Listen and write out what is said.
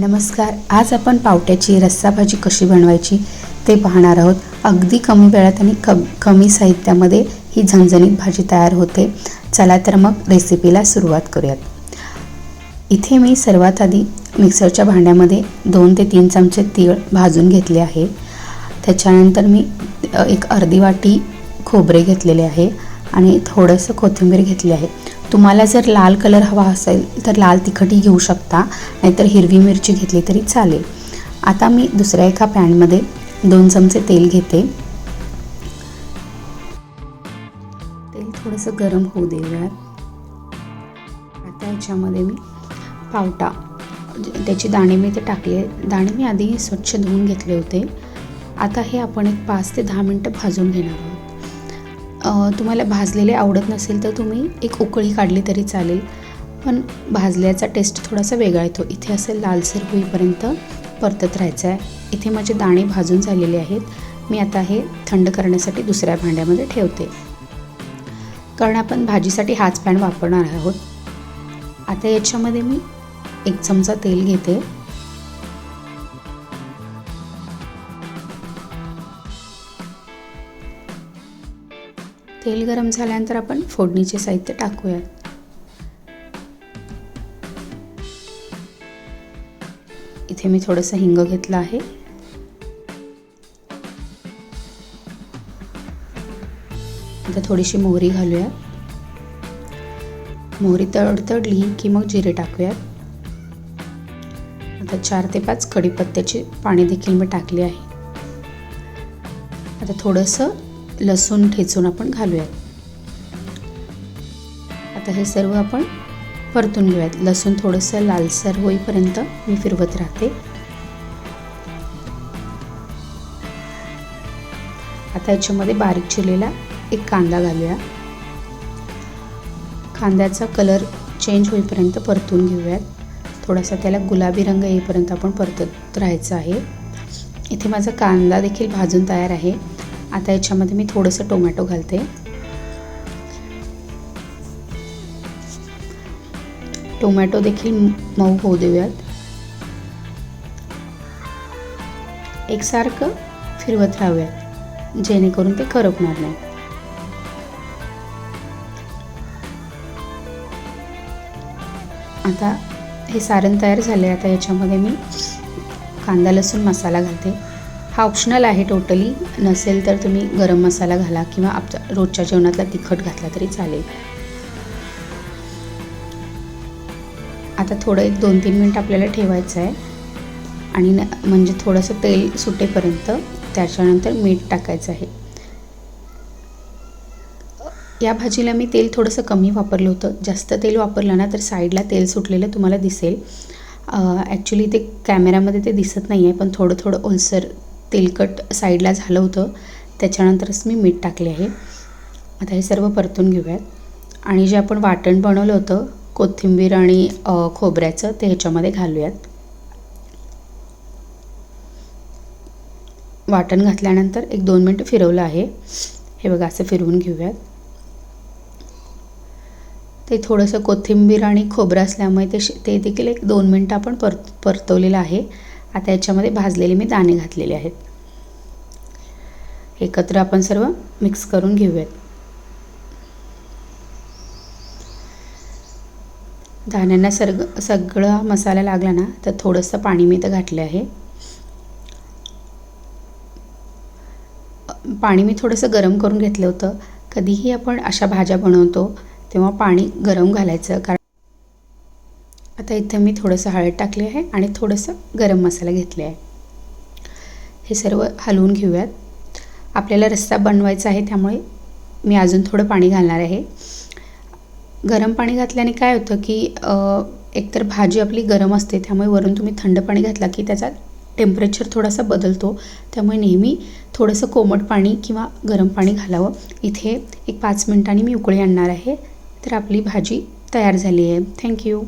नमस्कार आज आपण पावट्याची रस्सा भाजी कशी बनवायची ते पाहणार आहोत. अगदी कमी वेळात आणि कम कमी साहित्यामध्ये ही झणझणीत भाजी तयार होते. चला तर मग रेसिपीला सुरुवात करूयात. इथे मी सर्वात आधी मिक्सरच्या भांड्यामध्ये दोन ते तीन चमचे तीळ भाजून घेतले आहे. त्याच्यानंतर मी एक अर्धी वाटी खोबरे घेतलेले आहे आणि थोडंसं कोथिंबीर घेतली आहे. तुम्हाला जर लाल कलर हवा असेल तर लाल तिखटही घेऊ शकता नाहीतर हिरवी मिरची घेतली तरी चालेल. आता मी दुसऱ्या एका पॅनमध्ये दोन चमचे तेल घेते. तेल थोडंसं गरम होऊ देऊयात आता याच्यामध्ये मी पावटा म्हणजे त्याची दाणे मी ते टाकले दाणे मी आधी स्वच्छ धुवून घेतले होते. आता हे आपण एक पाच ते दहा मिनटं भाजून घेणार आहोत. तुम्हाला भाजलेले आवडत नसेल तर तुम्ही एक उकळी काढली तरी चालेल. पण भाजल्याचा टेस्ट थोडासा वेगळा येतो. इथे असं लालसर होईपर्यंत परतत राहायचं आहे इथे माझे दाणे भाजून झालेले आहेत. मी आता हे थंड करण्यासाठी दुसऱ्या भांड्यामध्ये ठेवते. कारण आपण भाजीसाठी हाच पॅन वापरणार आहोत. आता याच्यामध्ये मी एक चमचा तेल घेते. तेल गरम झाल्यानंतर आपण फोडणीचे साहित्य टाकूयात. इथे मी थोडंसं हिंग घेतलं आहे. आता थोडीशी मोहरी घालूया मोहरी तडतडली की मग जिरे टाकूयात. आता चार ते पाच कढीपत्त्याची पाणी देखील मी टाकले आहे. आता थोडंसं लसूण ठेचून आपण घालूयात. आता हे सर्व आपण परतून घेऊयात. लसूण थोडंसं लालसर होईपर्यंत मी फिरवत राहते. आता याच्यामध्ये बारीक चिरलेला एक कांदा घालूया. कांद्याचा कलर चेंज होईपर्यंत परतून घेऊयात. थोडासा त्याला गुलाबी रंग येईपर्यंत आपण परतत राहायचं आहे. इथे माझा कांदा देखील भाजून तयार आहे. आता याच्यामध्ये मी थोडंसं टोमॅटो घालते. टोमॅटो देखील मऊ होऊ देऊयात. एकसारखं फिरवत राहूयात जेणेकरून ते करपणार नाही. आता हे सारण तयार झाले आता याच्यामध्ये मी कांदा लसूण मसाला घालते. हा ऑप्शनल आहे टोटली नसेल तर तुम्ही गरम मसाला घाला किंवा आपच्या रोजच्या जेवणातला तिखट घातला तरी चालेल. आता थोडं एक दोन तीन मिनट आपल्याला ठेवायचं आहे. आणि न म्हणजे थोडंसं तेल सुटेपर्यंत त्याच्यानंतर मीठ टाकायचं आहे. या भाजीला मी तेल थोडंसं कमी वापरलं होतं. जास्त तेल वापरलं ना तर साईडला तेल सुटलेलं तुम्हाला दिसेल. ॲक्च्युली ते कॅमेऱ्यामध्ये ते दिसत नाही आहे पण थोडं थोडं ओलसर तेलकट साईडला झालं होतं. त्याच्यानंतरच मी मीठ टाकले आहे. आता हे सर्व परतून घेऊयात. आणि जे आपण वाटण बनवलं होतं कोथिंबीर आणि खोबऱ्याचं ते ह्याच्यामध्ये घालूयात. वाटण घातल्यानंतर एक दोन मिनटं फिरवलं आहे. हे बघा असं फिरवून घेऊयात. ते थोडंसं कोथिंबीर आणि खोबरं असल्यामुळे ते ते देखील एक दोन मिनटं आपण परत परतवलेलं आहे. आता याच्यामध्ये भाजलेले मी दाणे घातलेले आहेत. एकत्र आपण सर्व मिक्स करून घेऊयात. दाण्यांना सर्ग सगळा मसाला लागला ना तर थोडंसं पाणी मी इथं घातलं आहे. पाणी मी थोडंसं गरम करून घेतलं होतं. कधीही आपण अशा भाज्या बनवतो तेव्हा पाणी गरम घालायचं कारण आता इथं मी थोडंसं हळद टाकले आहे आणि थोडंसं गरम मसाला घेतले आहे. हे सर्व हलवून घेऊयात. आपल्याला रस्सा बनवायचा आहे त्यामुळे मी अजून थोडं पाणी घालणार आहे. गरम पाणी घातल्याने काय होतं की एकतर भाजी आपली गरम असते त्यामुळे वरून तुम्ही थंड पाणी घातला की त्याचा टेम्परेचर थोडासा बदलतो. त्यामुळे नेहमी थोडंसं कोमट पाणी किंवा गरम पाणी घालावं. इथे एक पाच मिनिटांनी मी उकळी आणणार आहे. तर आपली भाजी तयार झाली आहे. थँक्यू.